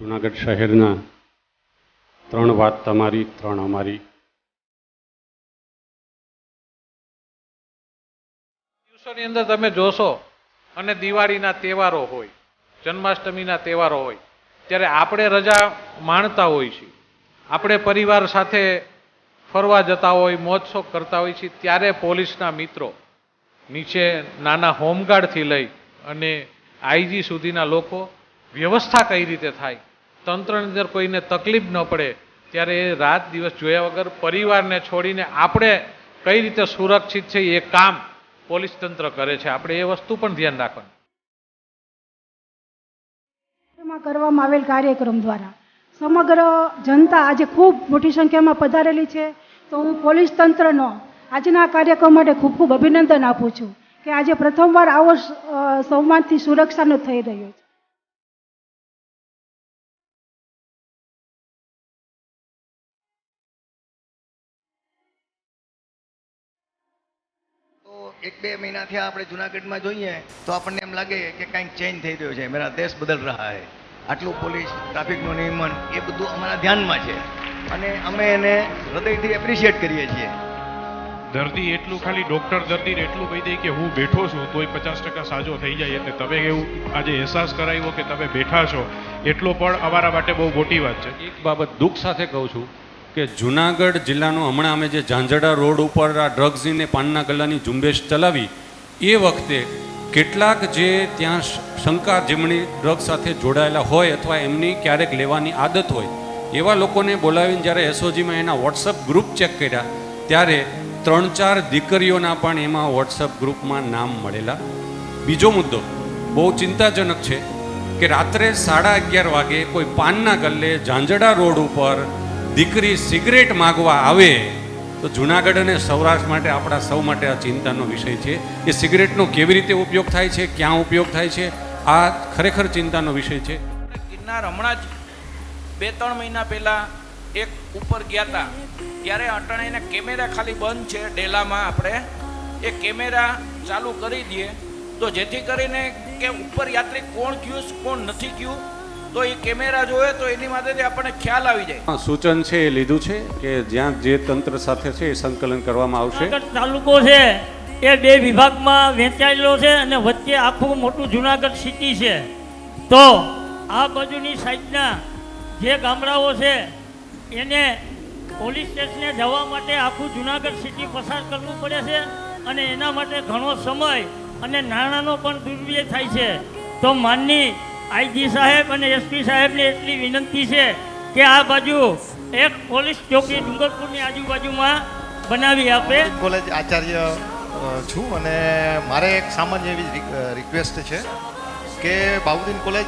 જુનાગઢ શહેરના ત્રણ વાત તમારી, ત્રણ અમારી. દિવસોની અંદર તમે જોશો, અને દિવાળીના તહેવારો હોય, જન્માષ્ટમીના તહેવારો હોય, ત્યારે આપણે રજા માણતા હોય છીએ. આપણે પરિવાર સાથે ફરવા જતા હોય મોજશોખ કરતા હોય છીએ, ત્યારે પોલીસના મિત્રો નીચે નાના હોમગાર્ડથી લઈ અને આઈજી સુધીના લોકો વ્યવસ્થા કઈ રીતે થાય તંત્રની અંદર કોઈને તકલીફ ન પડે ત્યારે એ રાત દિવસ જોયા વગર પરિવારને છોડીને આપણે કઈ રીતે સુરક્ષિત છે એ કામ પોલીસ તંત્ર કરે છે. આપણે એ વસ્તુ પણ ધ્યાન રાખવાનું. કરવામાં આવેલ કાર્યક્રમ દ્વારા સમગ્ર જનતા આજે ખૂબ મોટી સંખ્યામાં પધારેલી છે. તો હું પોલીસ તંત્રનો આજના કાર્યક્રમ માટે ખૂબ ખૂબ અભિનંદન આપું છું કે આજે પ્રથમવાર આવો સ- અ, સંવાદથી સુરક્ષાનો થઈ રહ્યો છે. એક બે મહિનાથી આપણે જુનાગઢમાં જોઈએ તો આપણને એમ લાગે કે કંઈક ચેન્જ થઈ રહ્યો છે. મેરા દેશ બદલ રહ્યા હે. આટલું પોલીસ ટ્રાફિકનું નિયમન એ બધું અમારા ધ્યાનમાં છે. અને અમે એને હૃદયથી એપ્રિશિએટ કરીએ છીએ. દર્દી એટલું ખાલી ડોક્ટર દર્દીને એટલું કહી દે કે હું બેઠો છું તોય પચાસ ટકા સાજો થઈ જાય. એટલે તમે એવું આજે અહેસાસ કરાવ્યો કે તમે બેઠા છો. એટલો પણ અમારા માટે બહુ મોટી વાત છે. એક બાબત દુઃખ સાથે કહું છું. કે જુનાગઢ જિલ્લાનો હમણાં અમે જે ઝાંઝડા રોડ ઉપર આ ડ્રગ્સીને પાનના ગલ્લાની ઝુંબેશ ચલાવી, એ વખતે કેટલાક જે ત્યાં શંકા જેમની ડ્રગ્સ સાથે જોડાયેલા હોય અથવા એમની ક્યારેક લેવાની આદત હોય, એવા લોકોને બોલાવીને જ્યારે એસઓજીમાં એના વોટ્સઅપ ગ્રુપ ચેક કર્યા, ત્યારે ત્રણ ચાર દીકરીઓના પણ એમાં વોટ્સઅપ ગ્રુપમાં નામ મળેલા. બીજો મુદ્દો, બહુ ચિંતાજનક છે કે રાત્રે સાડા અગિયાર વાગે કોઈ પાનના ગલ્લે ઝાંઝડા રોડ ઉપર દીકરી સિગરેટ માગવા આવે, તો જુનાગઢ અને સૌરાષ્ટ્ર માટે આપણા સૌ માટે આ ચિંતાનો વિષય છે. એ સિગરેટનો કેવી રીતે ઉપયોગ થાય છે, ક્યાં ઉપયોગ થાય છે, આ ખરેખર ચિંતાનો વિષય છે. ગિરનાર હમણાં જ બે ત્રણ મહિના પહેલાં એક ઉપર ગયા હતા ત્યારે અટાણીને કેમેરા ખાલી બંધ છે, ડેલામાં આપણે. એ કેમેરા ચાલુ કરી દઈએ. તો જેથી કરીને કે ઉપર યાત્રી કોણ ગયું, કોણ નથી ગયું તો એ કેમેરા જોવે તો એની માટેથી આપણને ખ્યાલ આવી જાય. સૂચન છે એ લીધું છે કે જ્યાં જે તંત્ર સાથે છે એ સંકલન કરવામાં આવશે. તાલુકો છે એ બે વિભાગમાં વહેંચાયેલો છે અને વચ્ચે આખું મોટું જુનાગઢ સિટી છે. તો આ બાજુની સાઈડના જે ગામડાઓ છે એને પોલીસ સ્ટેશને જવા માટે આખું જુનાગઢ સિટી પસાર કરવું પડે છે અને એના માટે ઘણો સમય અને નાણાંનો પણ દુર્વ્યય થાય છે. તો માનની આઈજી સાહેબ અને એસપી સાહેબને એટલી વિનંતી છે કે આ બાજુ એક પોલીસ ચોકી ડુંગરપુરની આજુબાજુમાં બનાવી આપે. કોલેજ આચાર્ય છું અને મારે એક સામાન્ય એવી રિક્વેસ્ટ છે કે બાઉદ્દીન કોલેજ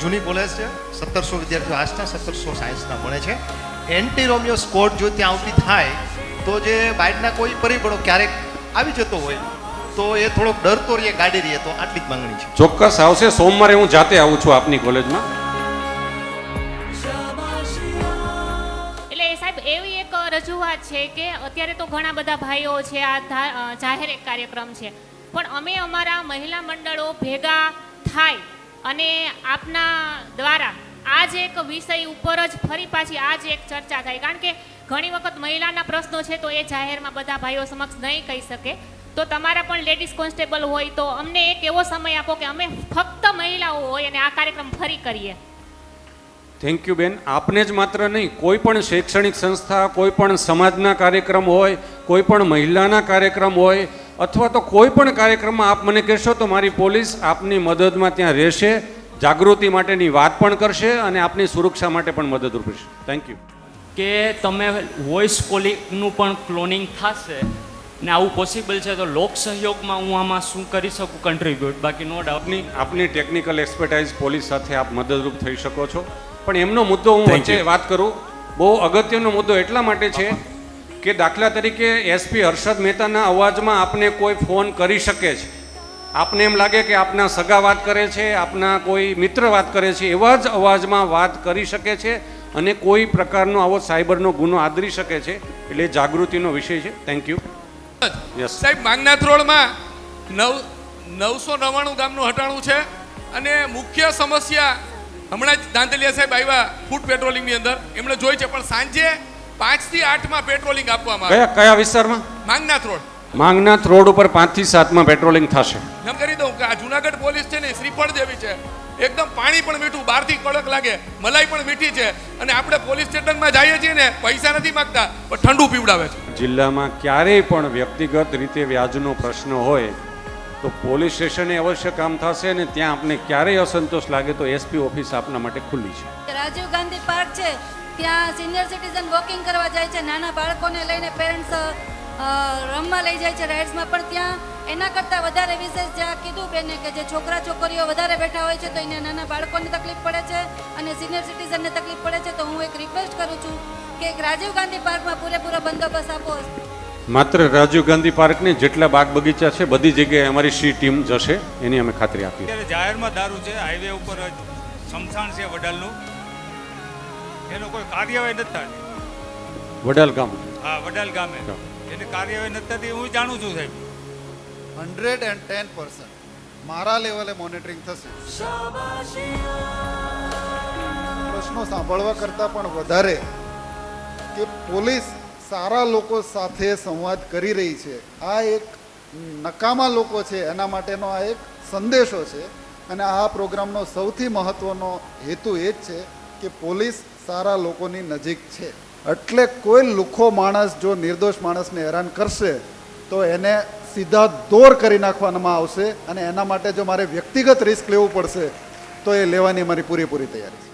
જૂની કોલેજ છે, સત્તરસો વિદ્યાર્થીઓ આર્ટ્સના સત્તરસો સાયન્સના ભણે છે. એન્ટી રોમિયો સ્કોડ જો ત્યાં આવતી થાય, તો જે બાઇટના કોઈ પરિબળો ક્યારેક આવી જતો હોય તો એ થોડોક ડરતો રહીએ ગાડી રહીએ તો આટલી જ માંગણી છે. ચોક્કસ આવશે સોમવારે હું જાતે આવું છું આપની કોલેજમાં. એટલે એ સાહેબ એવી એક રજૂઆત છે કે અત્યારે તો ઘણા બધા ભાઈઓ છે આ જાહેર એક કાર્યક્રમ છે. પણ અમે અમારા મહિલા મંડળો ભેગા થાય અને આપના દ્વારા આ જ એક વિષય ઉપર જ ફરી પાછી આ જ એક ચર્ચા થાય. કારણ કે ઘણી વખત મહિલાના પ્રશ્નો છે તો એ જાહેરમાં બધા ભાઈઓ સમક્ષ નહીં કહી શકે. તો તમારા પણ લેડીઝ કોન્સ્ટેબલ હોય તો અમને એક એવો સમય આપો કે અમે ફક્ત મહિલાઓ હોય અને આ કાર્યક્રમ ફરી કરીએ. થેન્ક યુ બેન. આપને જ માત્ર નહીં કોઈ પણ શૈક્ષણિક સંસ્થા કોઈ પણ સમાજના કાર્યક્રમ હોય કોઈ પણ મહિલાના કાર્યક્રમ હોય અથવા તો કોઈ પણ કાર્યક્રમમાં આપ મને કહેશો તો મારી પોલીસ આપની મદદમાં ત્યાં રહેશે જાગૃતિ માટેની વાત પણ કરશે અને આપની સુરક્ષા માટે પણ મદદરૂપ રહેશે. થેન્ક યુ કે તમે વોઇસ કોલિંગનું પણ ક્લોનિંગ થશે ને આવું પોસિબલ છે તો લોક સહયોગમાં હું આમાં શું કરી શકું? કન્ટ્રીબ્યુટ બાકી નો ડાઉટ આપની આપની ટેકનિકલ એક્સપર્ટાઇઝ પોલીસ સાથે આપ મદદરૂપ થઈ શકો છો. પણ એમનો મુદ્દો હું વચ્ચે વાત કરું. બહુ અગત્યનો મુદ્દો એટલા માટે છે કે દાખલા તરીકે એસપી હર્ષદ મહેતાના અવાજમાં આપને કોઈ ફોન કરી શકે છે. આપને એમ લાગે કે આપના સગા વાત કરે છે આપના કોઈ મિત્ર વાત કરે છે એવા જ અવાજમાં વાત કરી શકે છે અને કોઈ પ્રકારનો આવો સાયબરનો ગુનો આદરી શકે છે. એટલે જાગૃતિનો વિષય છે. થેન્ક યુ સાહેબ માંગનાથ રોડમાં નવ નવસો નવ્વાણું ગામનું હટાણું છે અને મુખ્ય સમસ્યા હમણાં જ દાંતલિયા સાહેબ આવ્યા ફૂડ પેટ્રોલિંગની અંદર. એમણે જોઈ છે પણ સાંજે પાંચથી આઠમાં પેટ્રોલિંગ આપવામાં આવે. કયા વિસ્તારમાં? માંગનાથ રોડ માંગનાથ રોડ ઉપર પાંચથી સાતમાં પેટ્રોલિંગ થશે. એમ કરી દઉં કે આ જુનાગઢ પોલીસ છે ને શ્રીફળ દેવી છે. એકદમ પાણી પણ મીઠું બહારથી કડક લાગે મલાઈ પણ મીઠી છે. અને આપણે પોલીસ સ્ટેશનમાં જઈએ છીએ ને પૈસા નથી માંગતા પણ ઠંડુ પીવડાવે છે. જિલ્લામાં ક્યારેય પણ વ્યક્તિગત રીતે વ્યાજનો પ્રશ્ન હોય, તો પોલીસ સ્ટેશને અવશ્ય કામ થશે અને ત્યાં આપને ક્યારેય અસંતોષ લાગે તો એસપી ઓફિસ આપના માટે ખુલ્લી છે. રાજીવ ગાંધી પાર્ક છે, ત્યાં સિનિયર સિટીઝન વોકિંગ કરવા જાય છે, નાના બાળકોને લઈને પેરેન્ટ્સ રમવા લઈ જાય છે રાઇડ્સમાં પણ ત્યાં એના કરતાં વધારે વિશેષ જ્યાં કીધું બેને કે જે છોકરા છોકરીઓ વધારે બેઠા હોય છે, તો એને નાના બાળકોને તકલીફ પડે છે. અને સિનિયર સિટીઝનને તકલીફ પડે છે તો હું એક રિક્વેસ્ટ કરું છું કે એક રાજીવ ગાંધી પાર્કમાં પૂરેપૂરો બંદોબસ્ત આપો. માત્ર રાજીવ ગાંધી પાર્કની જેટલા બાગ બગીચા છે બધી જગ્યાએ અમારી સી ટીમ જશે એની અમે ખાતરી આપી અત્યારે જાહેરમાં દારૂ છે હાઈવે ઉપર સમસાણ છે વડાલનું. એનો કોઈ કાર્યવાહી નથી થતી. વડાલ ગામ. હા વડાલ ગામે. એની કાર્યવાહી નથી થતી હું જાણું છું સાહેબ. Hundred and ten percent. મારા લેવલે મોનિટરિંગ થશે. પ્રશ્નો સાંભળવા કરતાં પણ વધારે કે પોલીસ સારા લોકો સાથે સંવાદ કરી રહી છે. આ એક નકામા લોકો છે, એના માટેનો આ એક સંદેશો છે અને આ પ્રોગ્રામનો સૌથી મહત્ત્વનો હેતુ એ જ છે કે પોલીસ સારા લોકોની નજીક છે. એટલે કોઈ લુખો માણસ જો નિર્દોષ માણસને હેરાન કરશે, તો એને સીધા દોર કરી નાખવામાં આવશે અને એના માટે જો મારે વ્યક્તિગત રિસ્ક લેવું પડશે, તો એ લેવાની મારી પૂરેપૂરી તૈયારી છે.